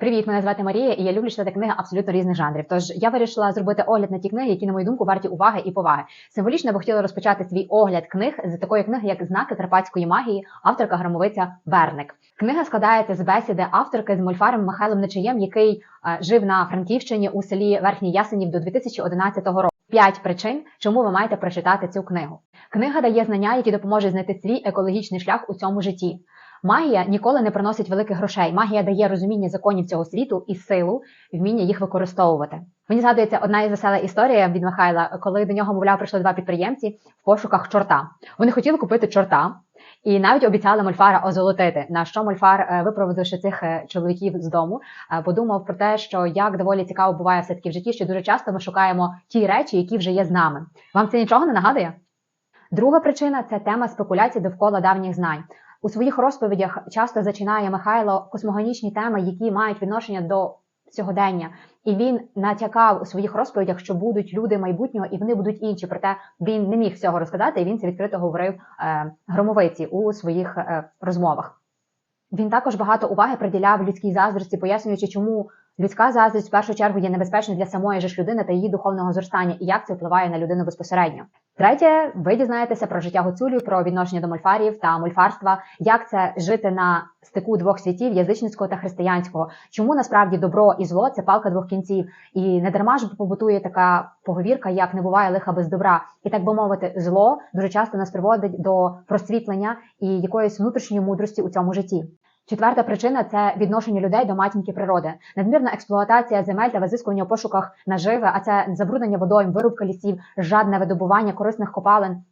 Привіт, мене звати Марія, і я люблю читати книги абсолютно різних жанрів. Тож я вирішила зробити огляд на ті книги, які, на мою думку, варті уваги і поваги. Символічно би хотіла розпочати свій огляд книг з такої книги, як знаки карпатської магії, авторка громовиця Верник. Книга складається з бесіди авторки з мольфаром Михайлом Нечаєм, який е, жив на Франківщині у селі Верхній Ясенів до 2011 року. П'ять причин, чому ви маєте прочитати цю книгу. Книга дає знання, які допоможуть знайти свій екологічний шлях у цьому житті. Магія ніколи не приносить великих грошей. Магія дає розуміння законів цього світу і силу, вміння їх використовувати. Мені згадується одна із весела історія від Михайла, коли до нього, мовляв, прийшли два підприємці в пошуках чорта. Вони хотіли купити чорта. І навіть обіцяли Мольфара озолотити. На що Мольфар, е, випроводивши цих е, чоловіків з дому, е, подумав про те, що як доволі цікаво буває все таки в житті, що дуже часто ми шукаємо ті речі, які вже є з нами. Вам це нічого не нагадує? Друга причина це тема спекуляцій довкола давніх знань. У своїх розповідях часто зачинає Михайло космогонічні теми, які мають відношення до сьогодення, і він натякав у своїх розповідях, що будуть люди майбутнього і вони будуть інші. Проте він не міг цього розказати, і він це відкрито говорив е, громовиці у своїх е, розмовах. Він також багато уваги приділяв людській заздрості, пояснюючи, чому людська заздрість в першу чергу є небезпечною для самої ж людини та її духовного зростання, і як це впливає на людину безпосередньо. Третє, ви дізнаєтеся про життя гуцулів, про відношення до мольфарів та мольфарства, як це жити на стику двох світів язичницького та християнського. Чому насправді добро і зло це палка двох кінців, і не дарма ж побутує така поговірка, як не буває лиха без добра, і так би мовити, зло дуже часто нас приводить до просвітлення і якоїсь внутрішньої мудрості у цьому житті. Четверта причина це відношення людей до матінки природи, надмірна експлуатація земель та визискування у пошуках наживи, а це забруднення водойм, вирубка лісів, жадне видобування корисних копалин.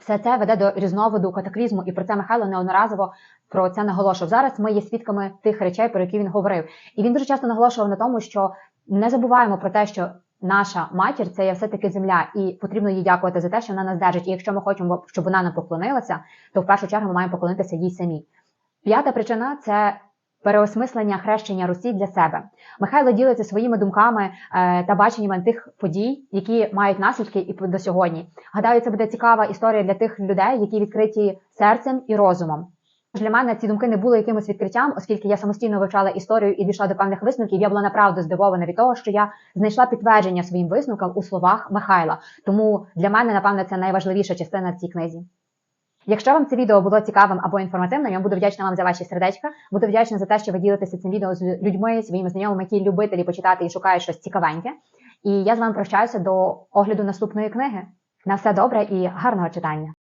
Все це веде до різновиду катаклізму, і про це Михайло неодноразово про це наголошував. Зараз ми є свідками тих речей, про які він говорив. І він дуже часто наголошував на тому, що не забуваємо про те, що наша матір це є все таки земля, і потрібно їй дякувати за те, що вона нас держить. І якщо ми хочемо, щоб вона нам поклонилася, то в першу чергу ми маємо поклонитися їй самі. П'ята причина це переосмислення хрещення Русі для себе. Михайло ділиться своїми думками е, та баченнями тих подій, які мають наслідки і до сьогодні. Гадаю, це буде цікава історія для тих людей, які відкриті серцем і розумом. Для мене ці думки не були якимось відкриттям, оскільки я самостійно вивчала історію і дійшла до певних висновків. Я була направду здивована від того, що я знайшла підтвердження своїм висновкам у словах Михайла. Тому для мене, напевно, це найважливіша частина в цій книзі. Якщо вам це відео було цікавим або інформативним, я буду вдячна вам за ваші сердечка. Буду вдячна за те, що ви ділитеся цим відео з людьми, своїми знайомими, які любителі почитати і шукають щось цікавеньке. І я з вами прощаюся до огляду наступної книги. На все добре і гарного читання!